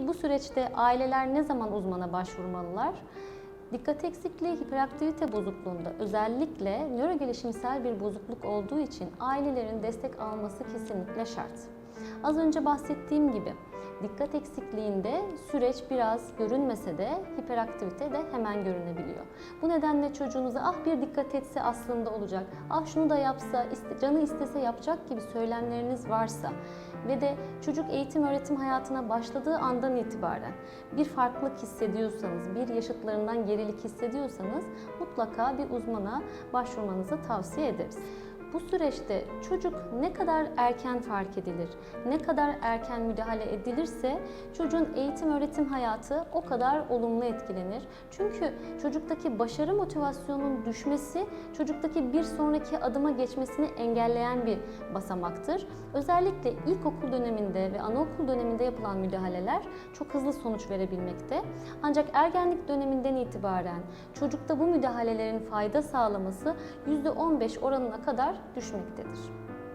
Bu süreçte aileler ne zaman uzmana başvurmalılar? Dikkat eksikliği, hiperaktivite bozukluğunda özellikle nörogelişimsel bir bozukluk olduğu için ailelerin destek alması kesinlikle şart. Az önce bahsettiğim gibi dikkat eksikliğinde süreç biraz görünmese de hiperaktivite de hemen görünebiliyor. Bu nedenle çocuğunuza ah bir dikkat etse aslında olacak, ah şunu da yapsa, canı istese yapacak gibi söylemleriniz varsa ve de çocuk eğitim öğretim hayatına başladığı andan itibaren bir farklılık hissediyorsanız, bir yaşıtlarından gerilik hissediyorsanız mutlaka bir uzmana başvurmanızı tavsiye ederiz. Bu süreçte çocuk ne kadar erken fark edilir, ne kadar erken müdahale edilirse çocuğun eğitim öğretim hayatı o kadar olumlu etkilenir. Çünkü çocuktaki başarı motivasyonunun düşmesi çocuktaki bir sonraki adıma geçmesini engelleyen bir basamaktır. Özellikle ilkokul döneminde ve anaokul döneminde yapılan müdahaleler çok hızlı sonuç verebilmekte. Ancak ergenlik döneminden itibaren çocukta bu müdahalelerin fayda sağlaması %15 oranına kadar düşmektedir.